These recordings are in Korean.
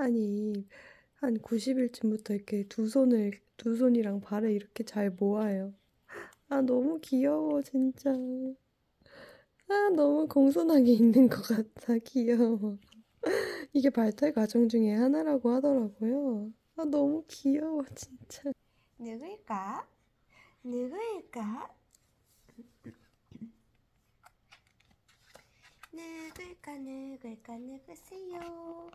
아니, 한 90일쯤부터 이렇게 두 손을, 두 손이랑 발을 이렇게 잘 모아요. 아, 너무 귀여워, 진짜. 아, 너무 공손하게 있는 것 같아. 귀여워. 이게 발달 과정 중에 하나라고 하더라고요. 아, 너무 귀여워, 진짜. 누구일까? 누구일까? 누굴까 누굴까 누구세요?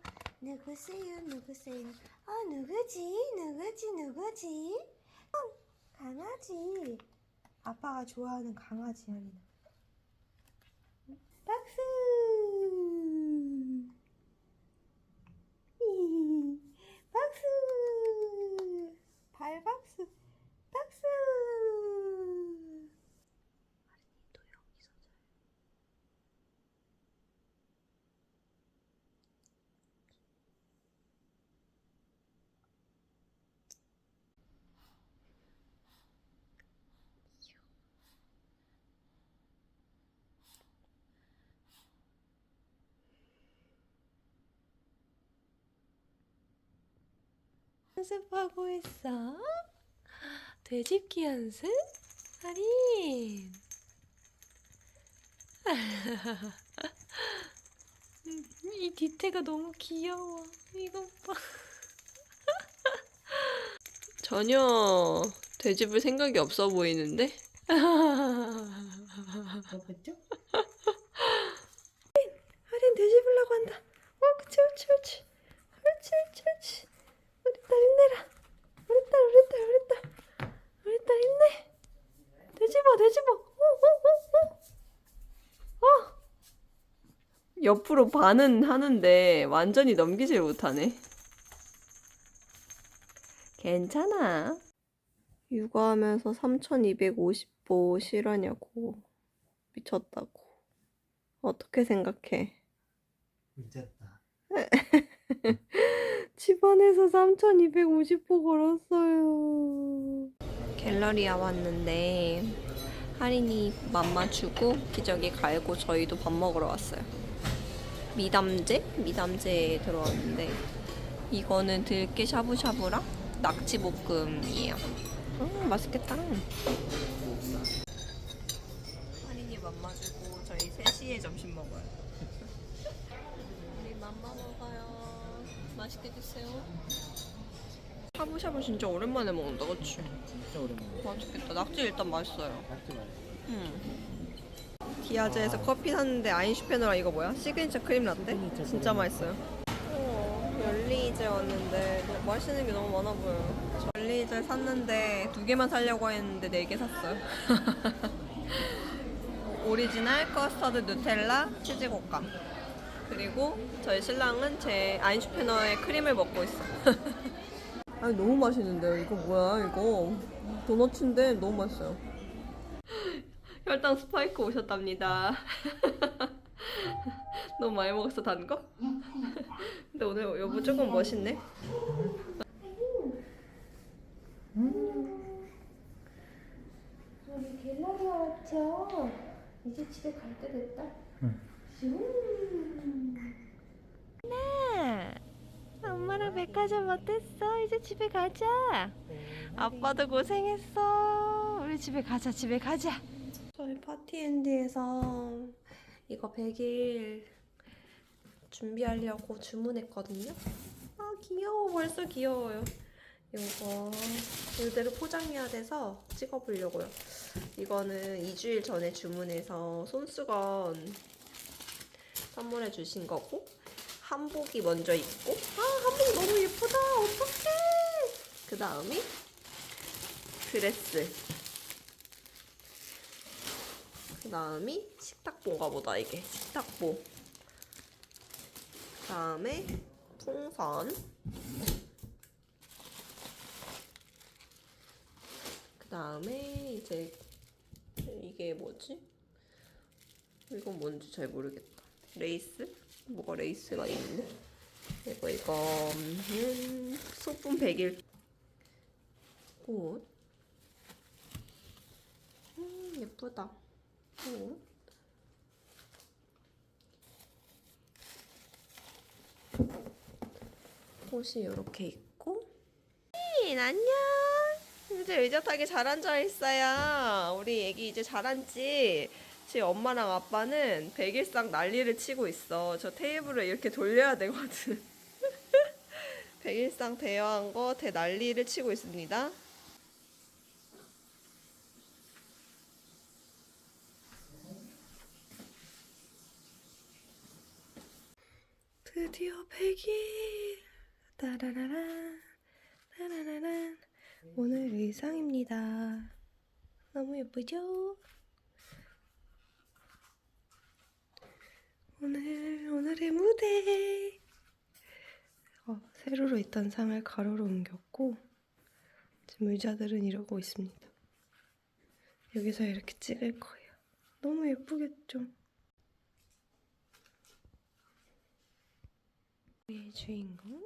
누구세요? 누구세요? 아 누구지? 누구지? 누구지? 어, 강아지. 아빠가 좋아하는 강아지 아니나 박수 히히, 박수 발박수 박수 아린이도 여기서 잘 연습하고 있어? 되짚기 연습? 아린. 이 뒤태가 너무 귀여워. 이거 봐. 전혀 되짚을 생각이 없어 보이는데? 먹었죠? 아린 되짚으려고 한다. 어, 그치, 그치, 그치. 그렇지, 그렇지, 그렇지. 우리 딸 힘내라. 우리 딸, 우리 딸, 우리 딸. 우리 딸 힘내. 되짚어, 되짚어. 어, 어, 어, 어. 어. 옆으로 반은 하는데 완전히 넘기질 못하네. 괜찮아. 육아하면서 3250보 실하냐고. 미쳤다고. 어떻게 생각해? 미쳤다. 집안에서 3,250보 걸었어요. 갤러리아 왔는데 할인이 맘마 주고 기저귀 갈고 저희도 밥 먹으러 왔어요. 미담제? 미담제에 들어왔는데 이거는 들깨 샤브샤브랑 낙지 볶음이에요. 음, 맛있겠다. 할인이 맘마 주고 저희 3시에 점심 먹어요. 우리 맘마 먹어요. 맛있게 드세요. 샤브샤브 진짜 오랜만에 먹는다, 그치? 진짜 오랜만에. 맛있겠다. 낙지 일단 맛있어요. 낙지 말이야. 음. 디아즈에서 커피 샀는데 아인슈페너랑 이거 뭐야? 시그니처 크림 라떼? 시그니처 진짜. 맛있어요. 어, 열리이제 왔는데 맛있는 게 너무 많아 보여요. 열리이제 샀는데 두 개만 사려고 했는데 네 개 샀어요. 오리지널 커스터드 누텔라 치즈 곶감. 그리고 저희 신랑은 제 아인슈페너의 크림을 먹고 있어. 아니 너무 맛있는데요. 이거 뭐야 이거 도너츠인데 너무 맛있어요. 혈당 스파이크 오셨답니다. 너무 많이 먹었어 단 거? 근데 오늘 여보 조금 멋있네. 우리 갤러리아 왔죠? 이제 집에 갈 때 됐다 응. 네. 엄마랑 백화점 어땠어? 이제 집에 가자. 아빠도 고생했어. 우리 집에 가자. 집에 가자. 저희 파티앤디에서 이거 100일 준비하려고 주문했거든요. 아 귀여워. 벌써 귀여워요. 이거 이대로 포장해야 돼서 찍어보려고요. 이거는 2주일 전에 주문해서 손수건 선물해 주신 거고 한복이 먼저 입고 아 한복 너무 예쁘다 어떡해 그 다음에 드레스 그 다음이 식탁보인가 보다 이게 식탁보 그 다음에 풍선 그 다음에 이제 이게 뭐지? 이건 뭔지 잘 모르겠다. 레이스? 뭐가 레이스가 있네. 이거 이거 음, 소품 100일 꽃. 음 예쁘다. 꽃. 옷이 이렇게 있고. 인 안녕. 이제 의젓하게 잘 앉아 있어요. 우리 애기 이제 잘 앉지? 지금 엄마랑 아빠는 백일상 난리를 치고 있어. 저 테이블을 이렇게 돌려야 되거든. 백일상 대여한 거 대 난리를 치고 있습니다 드디어 100일. 따라라란 따라라란 오늘 의상입니다. 너무 예쁘죠? 오늘 오늘의 무대. 어, 세로로 있던 상을 가로로 옮겼고 지금 의자들은 이러고 있습니다. 여기서 이렇게 찍을 거예요. 너무 예쁘겠죠? 우리의 주인공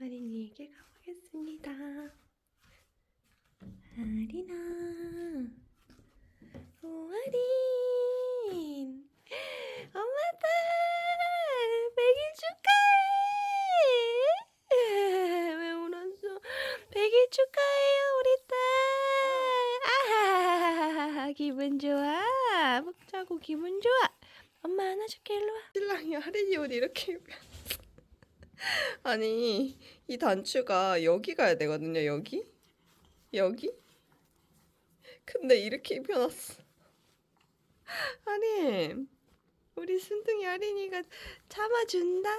아린이에게 가보겠습니다. 아린아, 오 아린, 엄마다 백일 축하해. 왜 울었어? 백일 축하해요 우리 딸. 아 기분 좋아. 푹 자고 기분 좋아. 엄마 안아줄게 일로 와. 신랑이 아린이 옷 이렇게 입 아니 이 단추가 여기 가야 되거든요 여기 여기 근데 이렇게 입혀놨어 아린 우리 순둥이 아린이가 참아준다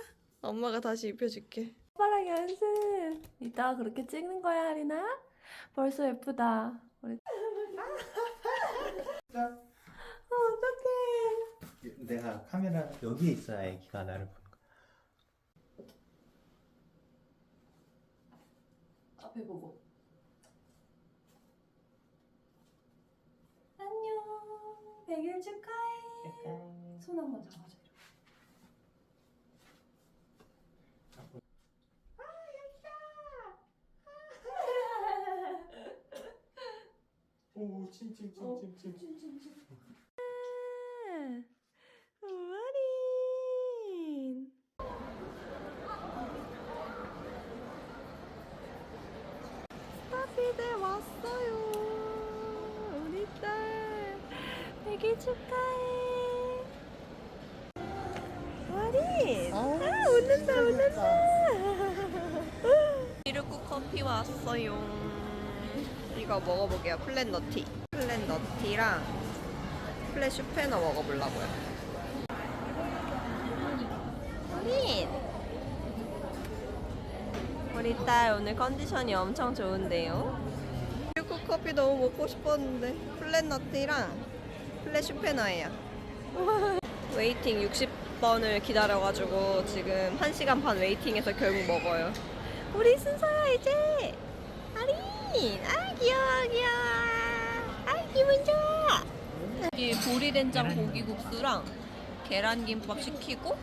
엄마가 다시 입혀줄게 오빠랑 연습. 이따가 그렇게 찍는 거야, 아리나? 벌써 예쁘다. 우리. 어, 어떡해. 내가 카메라 여기에 있어야 애기가 나를 보는 거야. 앞에 보고. 안녕. 100일 축하해. 손 한 번 잡아줘. 오 찜찜찜찜찜. 우아린 스타피드 왔어요 우리 딸 백일 축하해 우아린 아 웃는다 웃는다 미르쿠 커피 왔어요 이거 먹어볼게요 플랜 너티 플랜 너티랑 플래시 패너 먹어보려고요. 우린 우리 딸 오늘 컨디션이 엄청 좋은데요. 밀크 커피 너무 먹고 싶었는데 플랫 너티랑 플래시 패너예요. 웨이팅 60번을 기다려가지고 지금 1시간 반 웨이팅해서 결국 먹어요. 우리 순서야 이제. 아린, 아 귀여워 귀여워. 아 기분 좋아. 이 보리된장 고기국수랑 계란김밥 시키고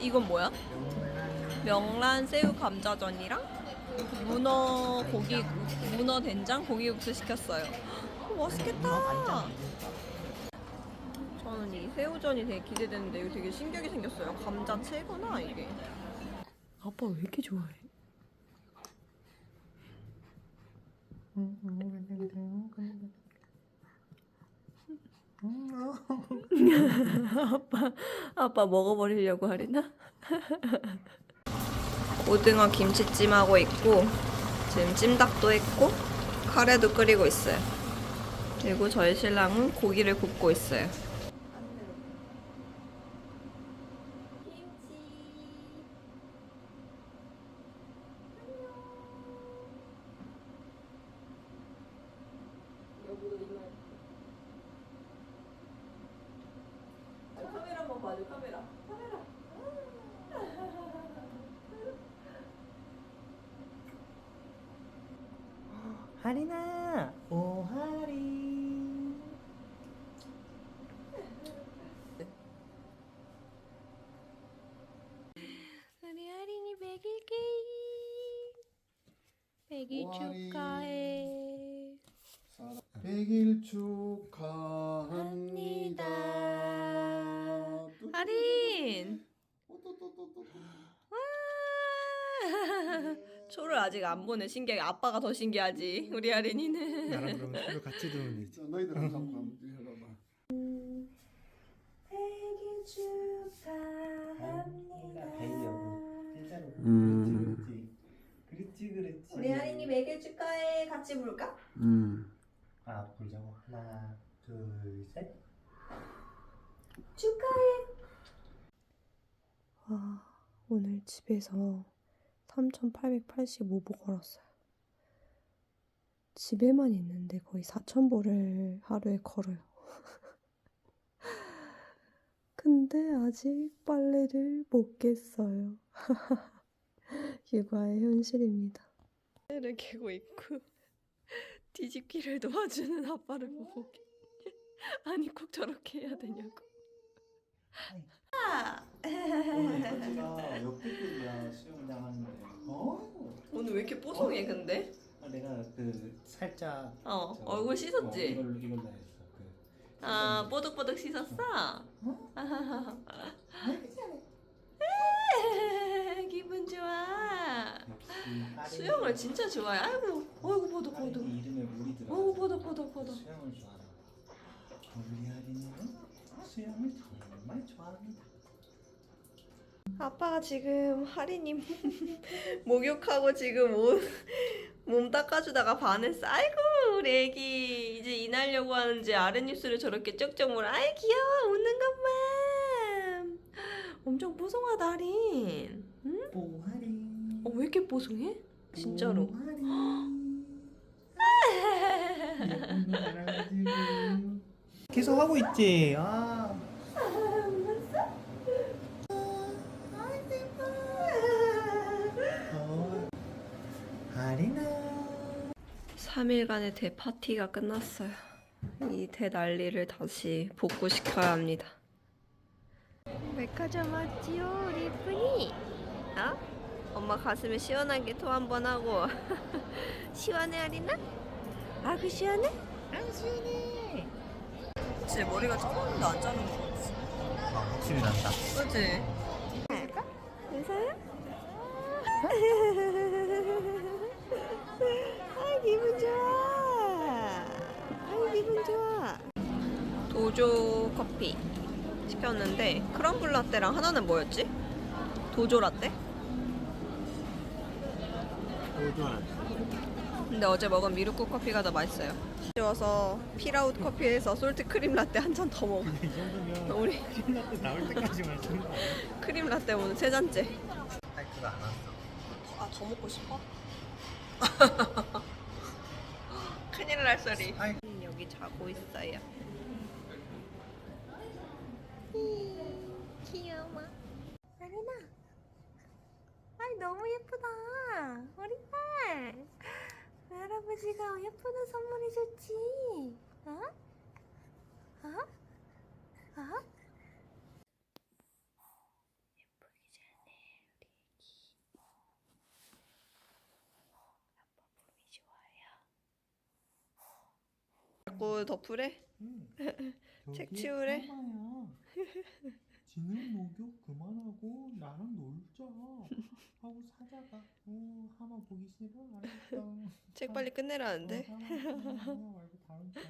이건 뭐야? 명란 새우 감자전이랑 문어 고기 문어 된장 고기국수 시켰어요. 어, 맛있겠다. 저는 이 새우전이 되게 기대되는데 이거 되게 신기하게 생겼어요. 감자 채구나 이게. 아빠 왜 이렇게 좋아해? 아빠 아빠 먹어버리려고 하리나? 오징어 김치찜 하고 있고 지금 찜닭도 했고 카레도 끓이고 있어요. 그리고 저희 신랑은 고기를 굽고 있어요. 카메라 한번 봐줘 카메라. 카메라. 하리나 오하리. 우리 아린이 백일 게임. 백일 오하리. 축하해. 백일 축하합니다. 아린. 또, 또, 또, 또, 또. 와. 초를 아직 안 보네. 신기하게 아빠가 더 신기하지. 우리 아린이는. 나랑 그러면 집에 같이 들으면 되지. 갖고 가면 해봐봐. 생일 축하합니다. 진짜로. 음. 매일 축하해. 같이 부를까? 음. 아, 불자고 하나, 둘, 셋. 축하해. 와, 오늘 집에서 3,885보 걸었어요. 집에만 있는데 거의 4,000보를 하루에 걸어요. 근데 아직 빨래를 못 깼어요. 육아의 현실입니다. 를 개고 있고 뒤집기를 도와주는 아빠를 보고 아니 꼭 저렇게 해야 되냐고. 오늘 현지가 역대급이야 수영장 하는데. 어? 오늘 왜 이렇게 뽀송해 근데? 아, 내가 그 살짝. 어 저- 얼굴 어, 씻었지? 이걸로 이걸로 했어. 그. 아 뽀득뽀득 씻었어? 기분 좋아. 수영을 진짜 좋아해. 아이고, 어이구 보도 보도. 이름에 물이 들어. 어이구 보도 보도 보도. 수영을 좋아하는. 우리 하린이는 수영을 정말 좋아합니다. 아빠가 지금 하리님 목욕하고 지금 몸, 몸 닦아주다가 반했어. 아이고 우리 애기 이제 인하려고 하는지 아랫입술을 저렇게 쪽쪽 물어. 아이 귀여워 웃는 것만. 엄청 뽀송하다 하린. 응? 뽀하린. 어, 왜 이렇게 뽀송해? 진짜로. 계속 하고 있지. 아. 어. 아리나. 3일간의 대파티가 끝났어요. 이 대난리를 다시 복구시켜야 합니다. 백화점 왔지요, 이쁜이? 어? 엄마 가슴에 시원하게 토 한 번 하고 시원해, 아리나? 아그 시원해? 아 시원해. 제 머리가 조금도 안 자른 것 같지? 아, 확실히 난다. 그치? 할까? 괜찮아? 아 기분 좋아. 아 기분 좋아. 도조 커피 시켰는데 크럼블 라떼랑 하나는 뭐였지? 도조 라떼? 근데 어제 먹은 미루코 커피가 더 맛있어요. 지워서 필아웃 커피에서 솔트 크림 라떼 한 잔 더 먹어. 이 정도면 우리 크림 라떼 나올 때까지 마시는 거 아니야? 크림 라떼 오늘 세 잔째. 파이크가 안 왔어. 아 더 먹고 싶어? 큰일 날 소리. 아이. 여기 자고 있어요. 귀여워. 너무 예쁘다. 우리 딸. 할아버지가 예쁜 선물이 줬지. 어? 어? 어? 예쁘기 전에 우리 애기. 아빠 봄이 좋아요. 자꾸 덮으래? 책 저기 치우래? 지는 목욕 그만하고 나랑 놀자 하고 사자가 어 하마 보기 싫어? 알았어. 책 빨리 끝내라는데. 어, 말고 다음 장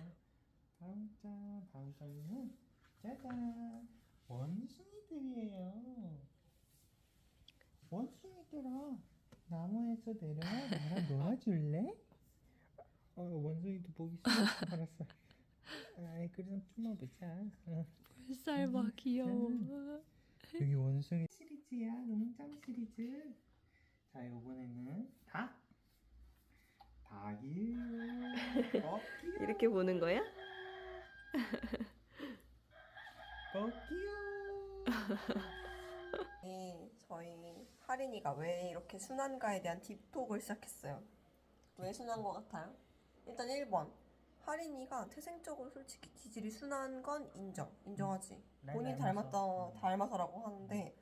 다음 장 다음 장은 짜잔. 원숭이들이에요. 원숭이들아 나무에서 내려와 나랑 놀아줄래? 어 원숭이도 보기 싫어. 알았어. 아이 그럼 좀만 보자. 어. 삶아 귀여워. 여기 원숭이 시리즈야 농장 시리즈 자 요번에는 닭 닭이 어, 귀여워 이렇게 보는 거야? 어, 귀여워 네, 저희 하린이가 왜 이렇게 순한가에 대한 딥톡을 시작했어요. 왜 순한 것 같아요? 일단 1번. 하린이가 태생적으로 솔직히 기질이 순한 건 인정. 인정하지. 날 본인 닮아서. 닮았다, 닮아서라고 하는데,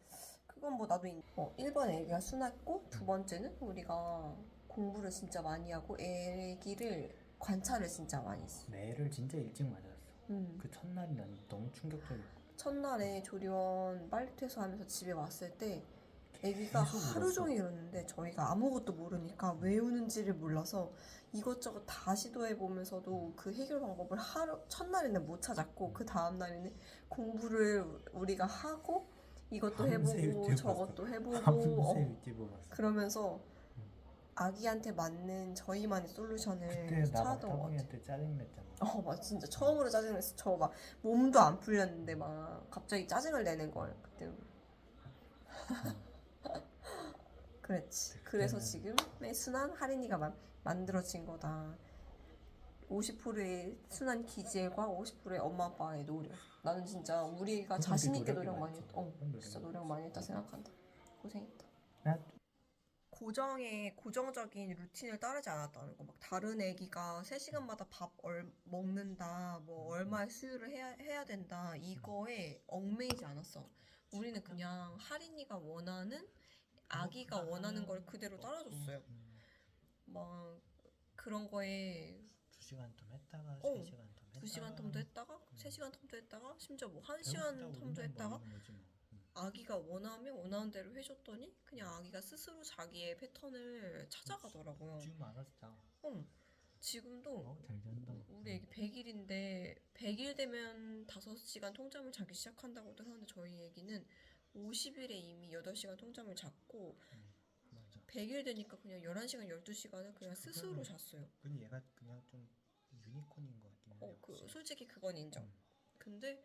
그건 뭐 나도 인 어, 1번 애기가 순했고, 두 번째는 우리가 공부를 진짜 많이 하고, 애기를 관찰을 진짜 많이 했어. 매를 진짜 일찍 맞았어 음. 그 첫날이 난 너무 충격적이었고 첫날에 조리원 빨리 퇴소하면서 집에 왔을 때 계속 하루 울었어. 종일 울었는데 저희가 아무것도 모르니까 왜 우는지를 몰라서 이것저것 다 시도해 보면서도 그 해결 방법을 하루 첫날에는 못 찾았고 그 다음 날에는 공부를 우리가 하고 이것도 해보고 저것도 해보고 어. 그러면서 아기한테 맞는 저희만의 솔루션을 그때 나 찾았던 것 같아. 박타봉이한테 짜증냈잖아. 어, 맞 진짜 처음으로 짜증냈어. 저 막 몸도 안 풀렸는데 막 갑자기 짜증을 내는 거예요. 그때는. 그랬지. 그래서 지금의 순환 할인이가 만, 만들어진 거다. 50%의 순환 기질과 50%의 엄마 아빠의 노력. 나는 진짜 우리가 자신 네 있게 노력 많이. 했다. 어, 진짜. 노력 많이 했다 생각한다. 고생했다. 나 고정의 고정적인 루틴을 따르지 않았다는 거. 막 다른 애기가 3시간마다 밥 얼, 먹는다. 뭐 얼마의 수유를 해야 해야 된다. 이거에 얽매이지 않았어. 우리는 그냥 할인이가 원하는 아기가 원하는 걸 그대로 따라줬어요. 음, 막 그런 거에 두 시간 텀 했다가 어, 세 시간 텀 했다가 두 시간 텀도 했다가 세 시간 텀도 했다가 심지어 뭐 한 시간 텀도 했다가 뭐 음. 아기가 원하면 원하는 대로 해줬더니 그냥 아기가 스스로 자기의 패턴을 찾아가더라고요. 지금 알았어. 어, 지금도 어, 잘 잔다. 우리 애기 100일인데 100일 되면 5시간 통잠을 자기 시작한다고도 하는데 저희 애기는 50일에 이미 8시간 통잠을 잤고 맞아. 100일 되니까 그냥 11시간, 12시간을 그냥 스스로 잤어요. 그 얘가 그냥 좀 유니콘인 것 같긴 해. 어, 그 솔직히 그건 인정. 음. 근데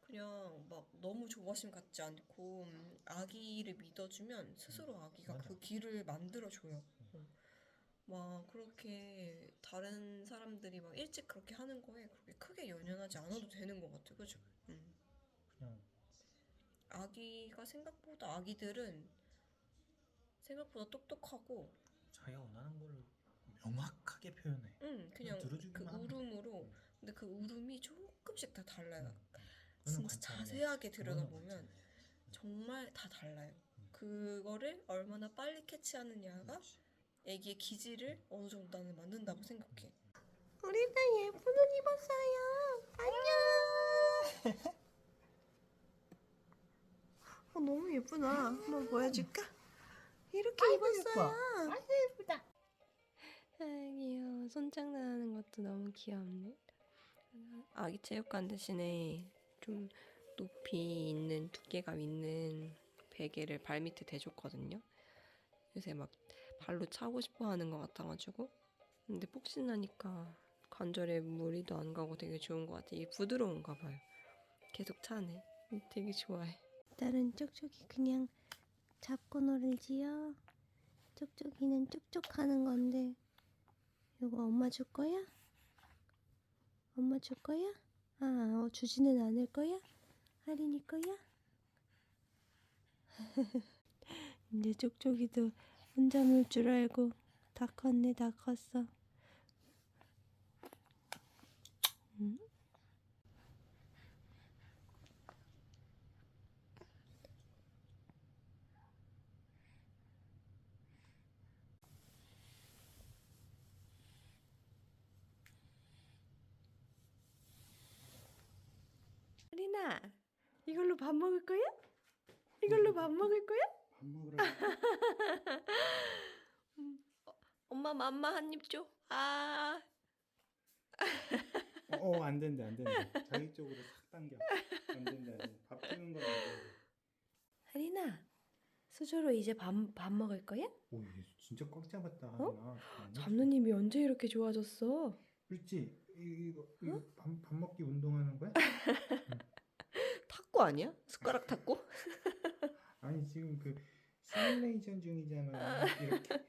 그냥 막 너무 조바심 갖지 않고 음, 아기를 믿어주면 스스로 아기가 음. 맞아. 그 길을 만들어줘요. 음. 어. 막 그렇게 다른 사람들이 막 일찍 그렇게 하는 거에 그렇게 크게 연연하지 않아도 되는 것 같아, 그죠? 음. 그냥 아기가 생각보다 아기들은 생각보다 똑똑하고, 자기가 원하는 걸 명확하게 표현해. 음 그냥 그 들어주기만 하면 돼. 울음으로, 음. 근데 그 울음이 조금씩 다 달라요. 음. 그거는 진짜 관찰해. 자세하게 들여다보면. 정말 다 달라요. 음. 그거를 얼마나 빨리 캐치하느냐가 그렇지. 애기의 기질을 어느 정도 나는 만든다고 생각해. 음. 우리 딸 예쁜 옷 입었어요. 안녕. 어, 너무 예쁘다. 한번 보여줄까? 이렇게 입었어요. 아이고 예쁘다. 아 귀여워. 손장난하는 것도 너무 귀엽네. 아기 체육관 대신에 좀 높이 있는 두께감 있는 베개를 발 밑에 대줬거든요. 요새 막 발로 차고 싶어 하는 것 같아가지고. 근데 폭신하니까 관절에 무리도 안 가고 되게 좋은 것 같아. 이게 부드러운가 봐요. 계속 차네. 되게 좋아해. 딸은 쪽쪽이 그냥 잡고 놀지요. 쪽쪽이는 쪽쪽 하는 건데 이거 엄마 줄 거야? 엄마 줄 거야? 아, 어, 주지는 않을 거야? 할인이 거야? 이제 쪽쪽이도 혼자 놀 줄 알고 다 컸네, 다 컸어. 응? 할인아, 이걸로 밥 먹을 거야? 이걸로 밥 먹을 거야? 밥 먹으러 엄마 맘마 한 입 줘. 아. 어, 안 된대, 안 된대. 자기 쪽으로 싹 당겨. 안 된대, 안 된대. 밥 주는 건안 된대. 할인아, 수저로 이제 밥, 밥 먹을 거야? 오, 얘 진짜 꽉 잡았다. 어? 하나. 잡는 힘이 언제 이렇게 좋아졌어? 그렇지. 이- 이거, 이거 밥, 밥 먹기 운동하는 거야? 탁구 아니야? 숟가락 탁구? 아니 지금 그 시뮬레이션 중이잖아. 이렇게 이렇게